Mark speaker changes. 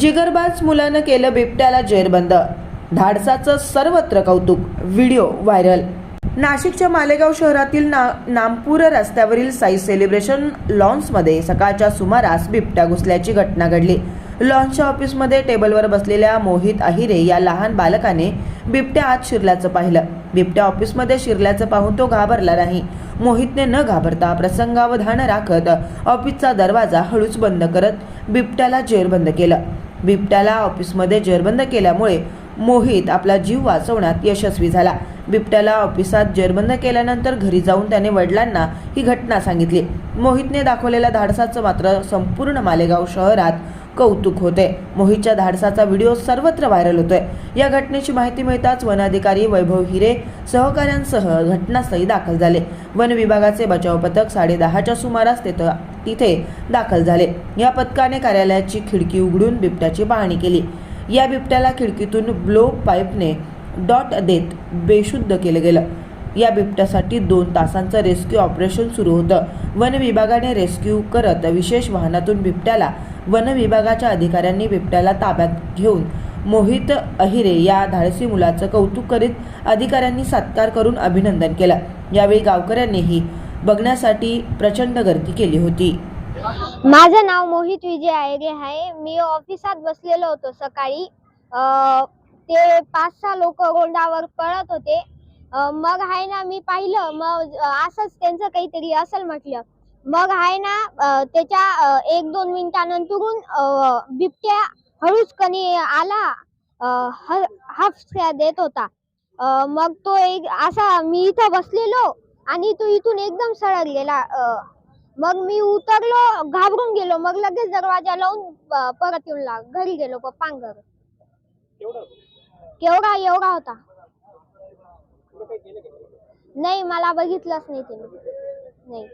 Speaker 1: जिगरबाज मुलानं केलं बिबट्याला जेरबंद. धाडसाचं सर्वत्र कौतुक. Video viral. नाशिकच्या मालेगाव शहरातील ना नामपूर रस्त्यावरील साई सेलिब्रेशन लॉन्समध्ये सकाळच्या सुमारास बिबट्या घुसल्याची घटना घडली. लॉन्सच्या ऑफिसमध्ये टेबलवर बसलेल्या मोहित अहिरे या लहान बालकाने बिबट्या आत शिरल्याचं पाहिलं. बिबट्या ऑफिसमध्ये शिरल्याचं पाहून तो घाबरला नाही. मोहितने न घाबरता प्रसंगावधान राखत ऑफिसचा दरवाजा हळूच बंद करत बिबट्याला जेरबंद केलं. बिबट्याला ऑफिसमध्ये जेरबंद केल्यामुळे मोहित आपला जीव वाचवण्यात यशस्वी झाला. बिबट्याला ऑफिसात जेरबंद केल्यानंतर घरी जाऊन त्याने वडिलांना ही घटना सांगितली. मोहितने दाखवलेल्या धाडसाचं मात्र संपूर्ण मालेगाव शहरात कौतुक होते. मोहितच्या धाडसाचा व्हिडिओ सर्वत्र व्हायरल होतोय. या घटनेची माहिती मिळताच वनाधिकारी वैभव हिरे सहकाऱ्यांसह घटनास्थळी दाखल झाले. वन विभागाचे बचाव पथक साडेदहाच्या सुमारास तिथं तिथे दाखल झाले. या पथकाने कार्यालयाची खिडकी उघडून बिबट्याची पाहणी केली. या बिबट्याला खिडकीतून ब्लो पाईपने डॉट देत बेशुद्ध केलं गेलं. या बिबट्यासाठी दोन तासांचं रेस्क्यू ऑपरेशन सुरू होतं. वन विभागाने रेस्क्यू करत विशेष वाहनातून बिबट्याला वन विभागाच्या अधिकाऱ्यांनी बिबट्याला ताब्यात घेऊन मोहित अहिरे या धाडसी मुलाचं कौतुक करीत अधिकाऱ्यांनी सत्कार करून अभिनंदन केलं. यावेळी गावकऱ्यांनीही बघण्यासाठी प्रचंड गर्दी केली होती.
Speaker 2: माझं नाव मोहित विजय आयरे आहे. मी ऑफिसात बसलेलो होतो सकाळी. ते पाच सहा लोक रोडावर पळत होते. मग आहे ना मी पाहिलं. मग असंच त्यांचं काहीतरी असेल म्हटलं. मग आहे ना त्याच्या एक दोन मिनिटानंतरून बिबट्या हळूच कणी आला. हफ्या देत होता. मग तो एक असा मी इथं बसलेलो. आणि तो इथून एकदम सळगलेला मग मी उतरलो घाबरून गेलो मग लगेच दरवाजा लावून परत येऊन लाग घरी गेलो पप्पांगर केवढा? एवढा होता. नाही मला बघितलंच नाही तिने. नाही.